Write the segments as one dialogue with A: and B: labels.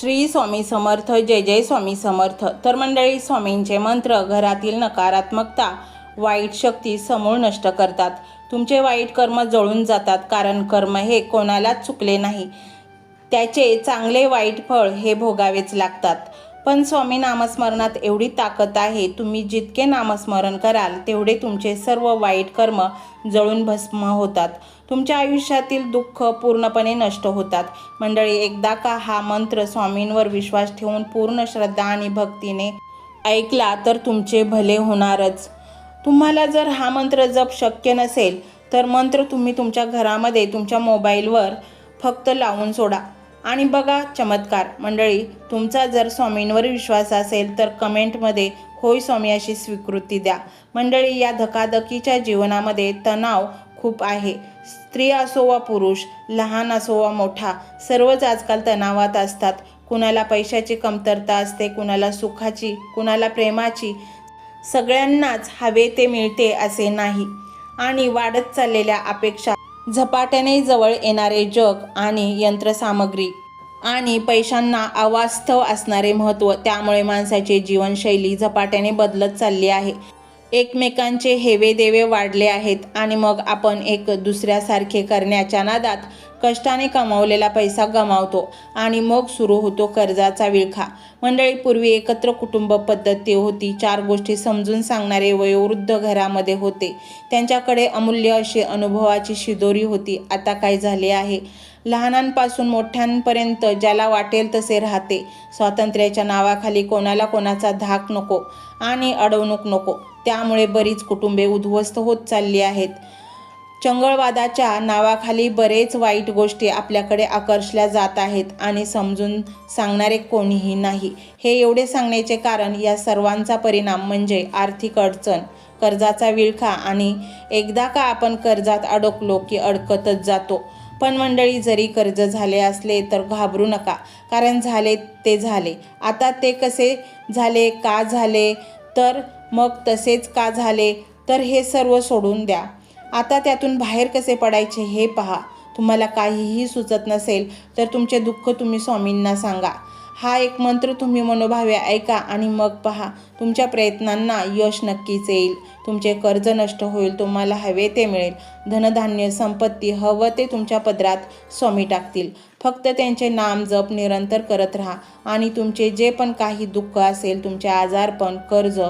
A: श्री स्वामी समर्थ जय जय स्वामी समर्थ. तर मंडळी स्वामींचे मंत्र घरातील नकारात्मकता वाईट शक्ती समूळ नष्ट करतात. तुमचे वाईट कर्म जळून जातात कारण कर्म हे कोणालाच चुकले नाही. त्याचे चांगले वाईट फळ हे भोगावेच लागतात. पण स्वामी नामस्मरणात एवढी ताकद आहे तुम्ही जितके नामस्मरण कराल तेवढे तुमचे सर्व वाईट कर्म जळून भस्म होतात. तुमच्या आयुष्यातील दुःख पूर्णपणे नष्ट होतात. मंडळी एकदा का हा मंत्र स्वामींवर विश्वास ठेवून पूर्ण श्रद्धा आणि भक्तीने ऐकला तर तुमचे भले होणारच. तुम्हाला जर हा मंत्र जप शक्य नसेल तर मंत्र तुम्ही तुमच्या घरामध्ये तुमच्या मोबाईलवर फक्त लावून सोडा. आणि बघा चमत्कार! मंडळी तुमचा जर स्वामींवर विश्वास असेल तर कमेंटमध्ये होय स्वामी अशी स्वीकृती द्या. मंडळी या धकाधकीच्या जीवनामध्ये तणाव खूप आहे. स्त्री असो वा पुरुष लहान असो वा मोठा सर्वच आजकाल तणावात असतात. कुणाला पैशाची कमतरता असते कुणाला सुखाची कुणाला प्रेमाची. सगळ्यांनाच हवे ते मिळते असे नाही. आणि वाढत चाललेल्या अपेक्षा झपाट्याने जवळ येणारे जग आणि यंत्रसामग्री. आणि पैशांना अवास्तव असणारे महत्त्व त्यामुळे माणसाची जीवनशैली झपाट्याने बदलत चालली आहे. एकमेकांचे हेवे देवे वाढले आहेत आणि मग आपण एक दुसऱ्यासारखे करण्याच्या नादात कष्टाने कमावलेला पैसा गमावतो आणि मग सुरू होतो कर्जाचा विळखा. मंडळी पूर्वी एकत्र कुटुंब पद्धती होती. चार गोष्टी समजून सांगणारे वयोवृद्ध घरामध्ये होते. त्यांच्याकडे अमूल्य अशी अनुभवाची शिदोरी होती. आता काय झाले आहे? लहानांपासून मोठ्यांपर्यंत ज्याला वाटेल तसे राहते. स्वातंत्र्याच्या नावाखाली कोणाला कोणाचा धाक नको आणि अडवणूक नको. त्यामुळे बरीच कुटुंबे उद्ध्वस्त होत चालली आहेत. चंगळवादाच्या नावाखाली बरेच वाईट गोष्टी आपल्याकडे आकर्षल्या जात आहेत आणि समजून सांगणारे कोणीही नाही. हे एवढे सांगण्याचे कारण या सर्वांचा परिणाम म्हणजे आर्थिक अडचण कर्जाचा विळखा आणि एकदा का आपण कर्जात अडकलो की अडकतच जातो. पण मंडळी जरी कर्ज झाले असले तर घाबरू नका. कारण झाले ते झाले. आता ते कसे झाले का झाले? तर मग तसेच का झाले? तर हे सर्व सोडून द्या. आता त्यातून बाहेर कसे पडायचे हे पहा. तुम्हाला काहीही सुचत नसेल तर तुमचे दुःख तुम्ही स्वामींना सांगा. हा एक मंत्र तुम्ही मनोभावे ऐका आणि मग पहा तुमच्या प्रयत्नांना यश नक्कीच येईल. तुमचे कर्ज नष्ट होईल तुम्हाला हवे ते मिळेल. धनधान्य संपत्ती हवं ते तुमच्या पदरात स्वामी टाकतील. फक्त त्यांचे नाम जप निरंतर करत राहा आणि तुमचे जे पण काही दुःख असेल तुमचे आजारपण कर्ज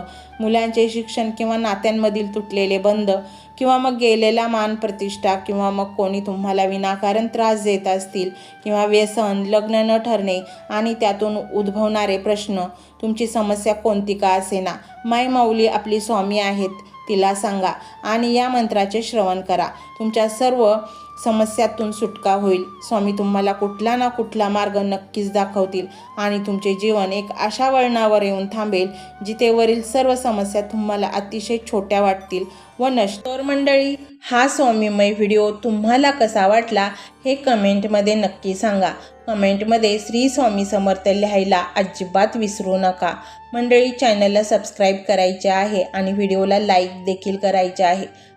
A: मुलांचे शिक्षण किंवा नात्यांमधील तुटलेले बंध किंवा मग गेलेला मान प्रतिष्ठा किंवा मग कोणी तुम्हाला विनाकारण त्रास देत असतील किंवा व्यसन लग्न न ठरणे आणि त्यातून उद्भवणारे प्रश्न तुमची समस्या कोणती का असेना? माय माऊली आपली स्वामी आहेत तिला सांगा आणि या मंत्राचे श्रवण करा. तुमच्या सर्व समस्यातून सुटका होईल. स्वामी तुम्हाला कुठला ना कुठला मार्ग नक्कीच दाखवतील आणि तुमचे जीवन एक अशा वळणावर येऊन थांबेल जिथे वरील सर्व समस्या तुम्हाला अतिशय छोट्या वाटतील व नश तर मंडळी हा स्वामीमय व्हिडिओ तुम्हाला कसा वाटला हे कमेंटमध्ये नक्की सांगा. कमेंटमध्ये श्री स्वामी समर्थ लिहायला अजिबात विसरू नका. मंडळी चॅनलला सबस्क्राईब करायचे आहे आणि व्हिडिओला लाईक देखील करायचे आहे.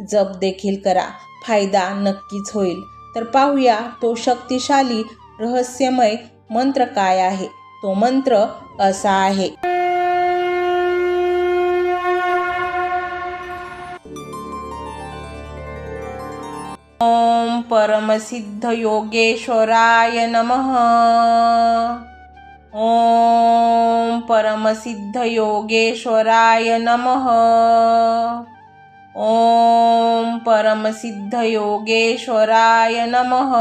A: जप देखील करा. फायदा नक्कीच होईल. तर पाहूया तो शक्तिशाली रहस्यमय मंत्र काय आहे? तो मंत्र असा आहे. ओम परमसिद्ध योगेश्वराय नमः. ओम परमसिद्ध योगेश्वराय नमः. ओम परमसिद्ध योगेश्वराय नमः।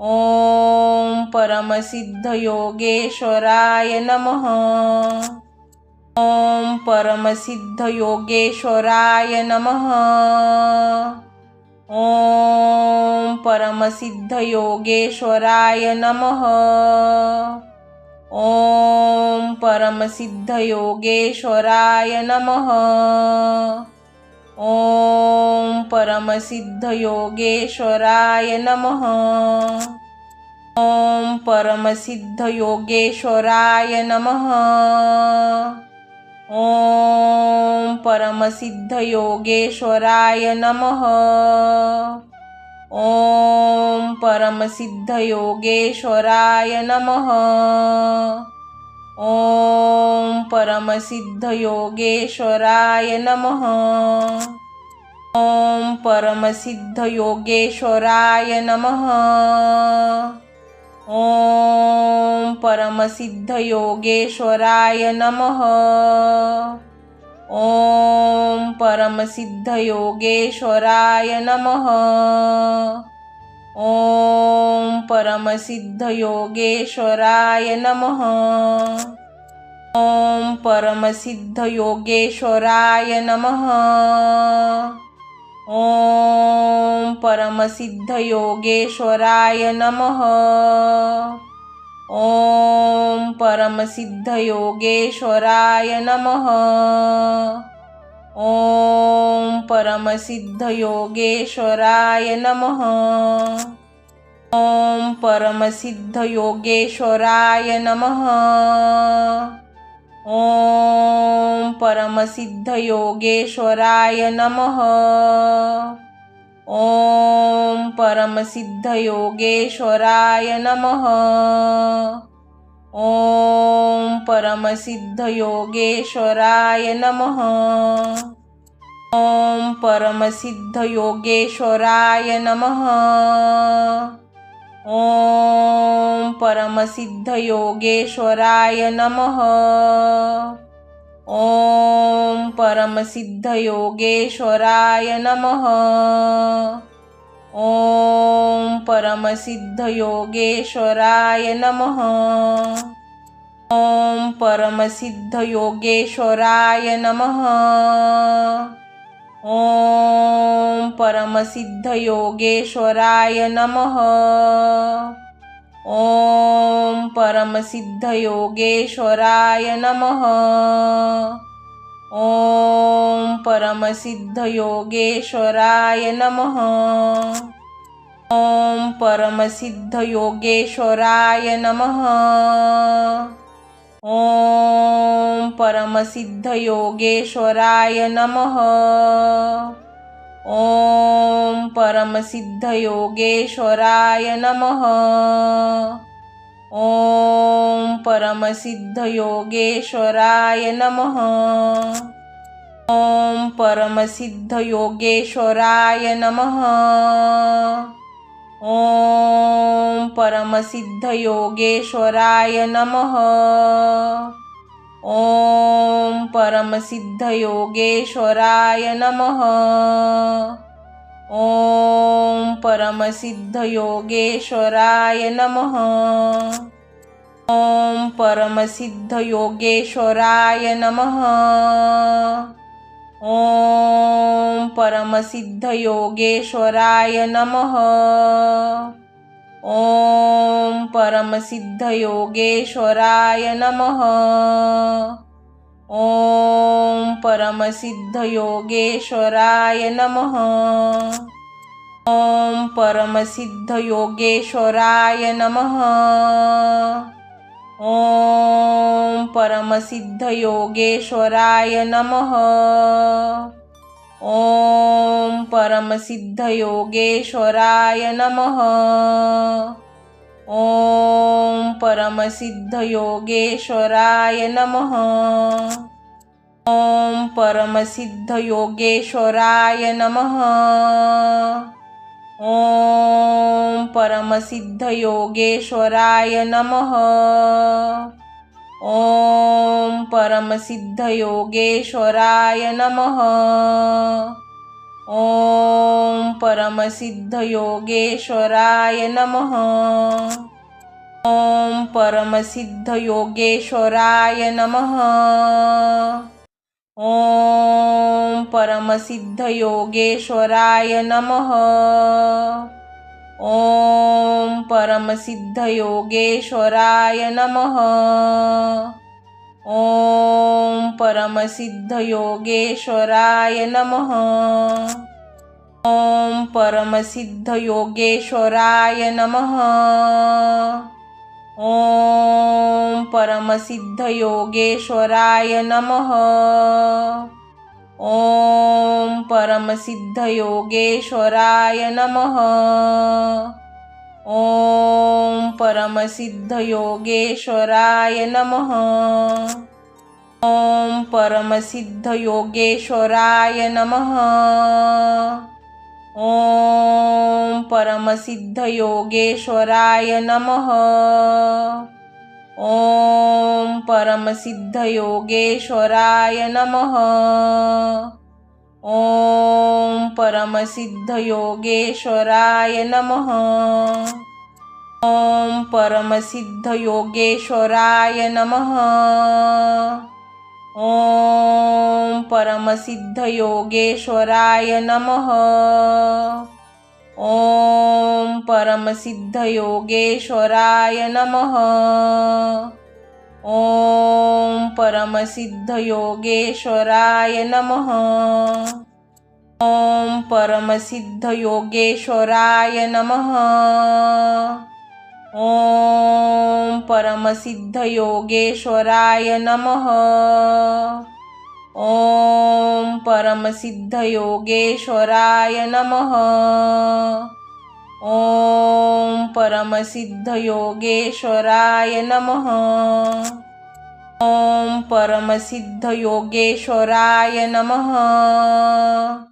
A: ओम परमसिद्ध योगेश्वराय नमः। ओम परमसिद्ध योगेश्वराय नमः। ओम परमसिद्ध योगेश्वराय नमः। ॐ परमसिद्धयोगेश्वराय नमः। ॐ परमसिद्धयोगेश्वराय नमः। ॐ परमसिद्धयोगेश्वराय नमः। ॐ परमसिद्धयोगेश्वराय नमः। ॐ परमसिद्धयोगेश्वराय नमः। ॐ परमसिद्धयोगेश्वराय नमः। ॐ परमसिद्धयोगेश्वराय नमः। ॐ परमसिद्धयोगेश्वराय नमः। ओम परमसिद्ध योगेश्वराय नमः। ओम परमसिद्ध योगेश्वराय नमः। ओम परमसिद्ध योगेश्वराय नमः। ओम परमसिद्ध योगेश्वराय नमः। ओम परमसिद्ध योगेश्वराय नमः। ॐ परमसिद्धयोगेश्वराय नमः। ॐ परमसिद्धयोगेश्वराय नमः। ॐ परमसिद्धयोगेश्वराय नमः। ओम परमसिद्ध योगेश्वराय नमः। ॐ परमसिद्धयोगेश्वराय नमः। ॐ परमसिद्धयोगेश्वराय नमः। ॐ परमसिद्धयोगेश्वराय नमः। ओम परमसिद्ध योगेश्वराय नमः। ओम परमसिद्ध योगेश्वराय नमः। ओम परमसिद्ध योगेश्वराय नमः। ओम परमसिद्ध योगेश्वराय नमः। ओम परमसिद्ध योगेश्वराय नमः। ओम परमसिद्ध योगेश्वराय नमः। ओम परमसिद्ध योगेश्वराय नमः। ओम परमसिद्ध योगेश्वराय नमः। ओम परमसिद्ध योगेश्वराय नमः। ओम परमसिद्ध योगेश्वराय नमः। ओम परमसिद्ध योगेश्वराय नमः। ओम परमसिद्ध योगेश्वराय नमः। ओम परमसिद्ध योगेश्वराय नमः। ओम परमसिद्ध योगेश्वराय नमः। ओम परमसिद्ध योगेश्वराय नमः। ओम परमसिद्ध योगेश्वराय नमः। ओम परमसिद्ध योगेश्वराय नमः। ओम परमसिद्ध योगेश्वराय नमः। ओम परमसिद्ध योगेश्वराय नमः। ओम परमसिद्ध योगेश्वराय नमः। ओम परमसिद्ध योगेश्वराय नमः। परमसिद्धयोगेश्वराय नमः। ॐ परमसिद्धयोगेश्वराय नमः। ॐ परमसिद्धयोगेश्वराय नमः। ॐ परमसिद्धयोगेश्वराय नमः। ॐ परमसिद्धयोगेश्वराय नमः। ॐ परमसिद्धयोगेश्वराय नमः। ॐ परमसिद्धयोगेश्वराय नमः। ॐ परमसिद्धयोगेश्वराय नमः। ॐ परमसिद्धयोगेश्वराय नमः। ॐ परमसिद्धयोगेश्वराय नमः। ॐ परमसिद्ध योगेश्वराय नमः। ॐ परमसिद्ध योगेश्वराय नमः। ॐ परमसिद्ध योगेश्वराय नमः। ॐ परमसिद्ध योगेश्वराय नमः। ॐ परमसिद्धयोगेश्वराय नमः। ॐ परमसिद्धयोगेश्वराय नमः। ॐ परमसिद्धयोगेश्वराय नमः। ॐ परमसिद्धयोगेश्वराय नमः। ॐ परमसिद्धयोगेश्वराय नमः। ॐ परमसिद्धयोगेश्वराय नमः। ॐ परमसिद्धयोगेश्वराय नमः। ॐ परमसिद्धयोगेश्वराय नमः। ओम परमसिद्ध योगेश्वराय नमः। ओम परमसिद्ध योगेश्वराय नमः। ओम परमसिद्ध योगेश्वराय नमः। ओम परमसिद्ध योगेश्वराय नमः।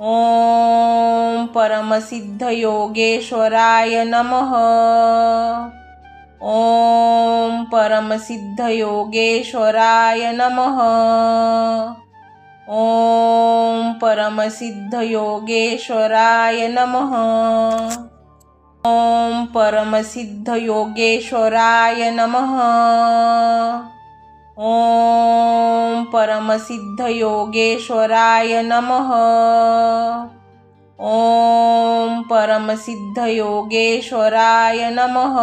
A: ॐ परमसिद्धयोगेश्वराय नमः। ॐ परमसिद्धयोगेश्वराय नमः। ॐ परमसिद्धयोगेश्वराय नमः। ॐ परमसिद्धयोगेश्वराय नमः। ॐ परमसिद्धयोगेश्वराय नमः। ॐ परमसिद्धयोगेश्वराय नमः।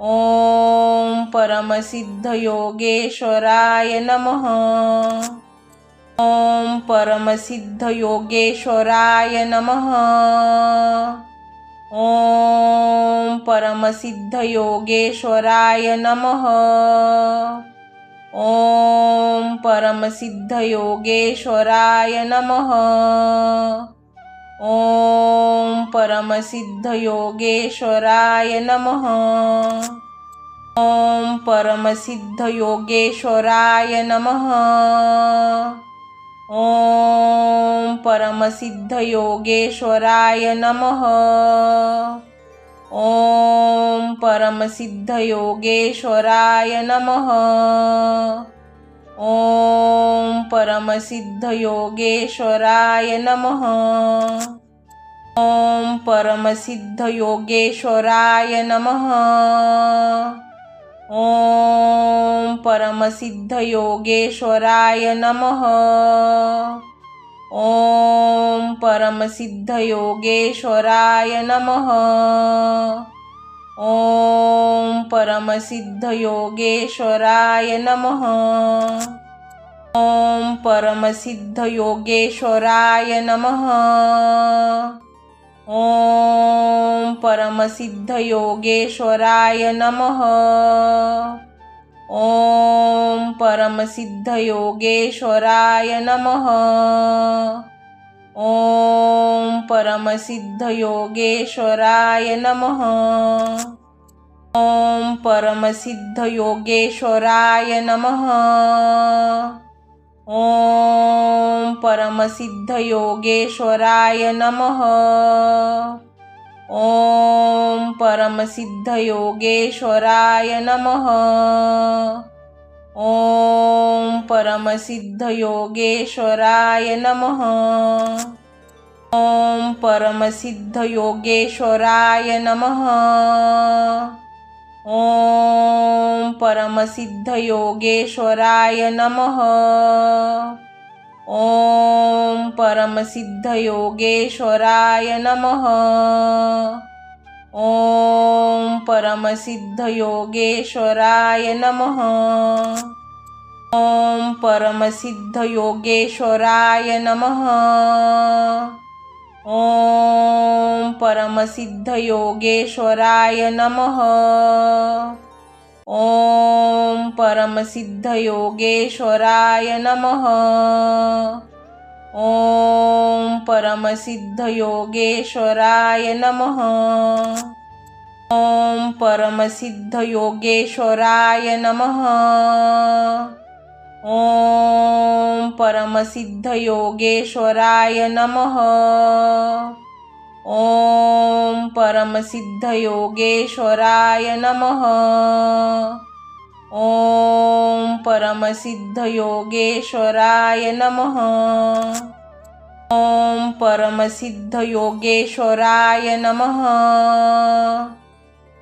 A: ॐ परमसिद्धयोगेश्वराय नमः। ॐ परमसिद्धयोगेश्वराय नमः। ॐ परमसिद्धयोगेश्वराय नमः। ॐ परमसिद्धयोगेश्वराय नमः। ॐ परमसिद्धयोगेश्वराय नमः। ॐ परमसिद्धयोगेश्वराय नमः। ॐ परमसिद्धयोगेश्वराय नमः। ॐ परमसिद्धयोगेश्वराय नमः। ॐ परमसिद्धयोगेश्वराय नमः। ॐ परमसिद्धयोगेश्वराय नमः। ओम परमसिद्ध योगेश्वराय नमः। ओम परमसिद्ध योगेश्वराय नमः। ओम परमसिद्ध योगेश्वराय नमः। ओम परमसिद्ध योगेश्वराय नमः। ॐ परमसिद्धयोगेश्वराय नमः। ॐ परमसिद्धयोगेश्वराय नमः। ॐ परमसिद्धयोगेश्वराय नमः। ॐ परमसिद्धयोगेश्वराय नमः। ॐ परमसिद्धयोगेश्वराय नमः। ॐ परमसिद्धयोगेश्वराय नमः। ॐ परमसिद्धयोगेश्वराय नमः। ॐ परमसिद्धयोगेश्वराय नमः। ॐ परमसिद्धयोगेश्वराय नमः। ॐ परमसिद्धयोगेश्वराय नमः। ॐ परमसिद्धयोगेश्वराय नमः। ॐ परमसिद्धयोगेश्वराय नमः। ॐ परमसिद्धयोगेश्वराय नमः। ॐ परमसिद्धयोगेश्वराय नमः। ॐ परमसिद्धयोगेश्वराय नमः। ॐ परमसिद्धयोगेश्वराय नमः। ॐ परमसिद्धयोगेश्वराय नमः। ॐ परमसिद्धयोगेश्वराय नमः। ॐ परमसिद्धयोगेश्वराय नमः। ॐ परमसिद्धयोगेश्वराय नमः।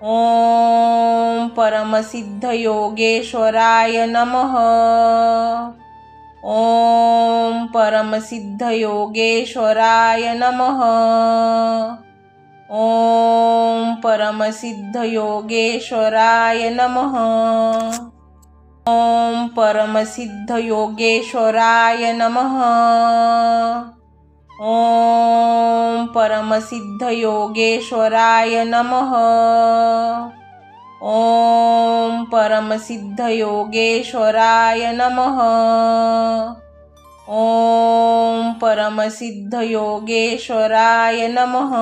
A: ॐ परमसिद्धयोगेश्वराय नमः। ॐ परमसिद्धयोगेश्वराय नमः। ॐ परमसिद्धयोगेश्वराय नमः। ॐ परमसिद्धयोगेश्वराय नमः। ॐ परमसिद्धयोगेश्वराय नमः। ॐ परमसिद्धयोगेश्वराय नमः। ॐ परमसिद्धयोगेश्वराय नमः।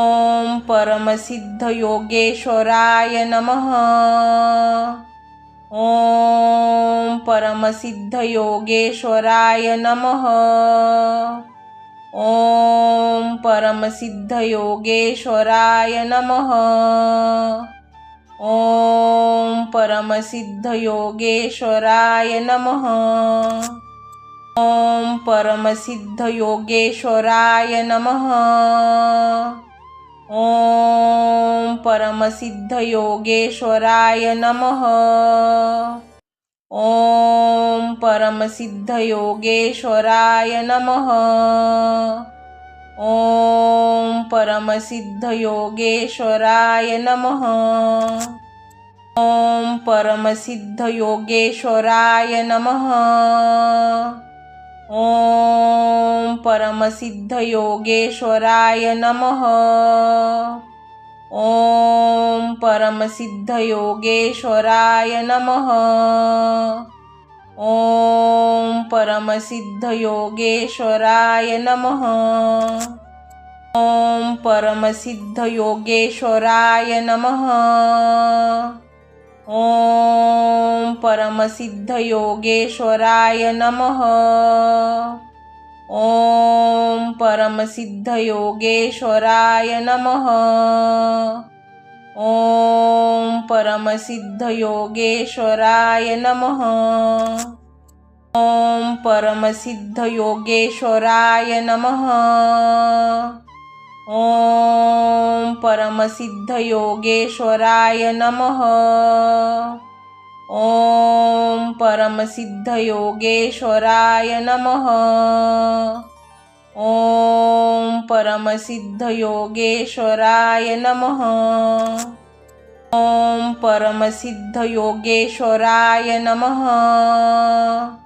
A: ॐ परमसिद्धयोगेश्वराय नमः। ओम परमसिद्ध योगेश्वराय नमः। ओम परमसिद्ध योगेश्वराय नमः। ओम परमसिद्ध योगेश्वराय नमः। ओम परमसिद्ध योगेश्वराय नमः। ॐ परमसिद्धयोगेश्वराय नमः। ॐ परमसिद्धयोगेश्वराय नमः। ॐ परमसिद्धयोगेश्वराय नमः। ॐ परमसिद्धयोगेश्वराय नमः। ॐ परमसिद्धयोगेश्वराय नमः। ॐ परमसिद्धयोगेश्वराय नमः। ॐ परमसिद्धयोगेश्वराय नमः। ॐ परमसिद्धयोगेश्वराय नमः। ॐ परमसिद्धयोगेश्वराय नमः। ॐ परमसिद्धयोगेश्वराय नमः। ॐ परमसिद्धयोगेश्वराय नमः। ॐ परमसिद्धयोगेश्वराय नमः। ॐ परमसिद्धयोगेश्वराय नमः। ॐ परमसिद्धयोगेश्वराय नमः। ॐ परमसिद्धयोगेश्वराय नमः। ॐ परमसिद्धयोगेश्वराय नमः।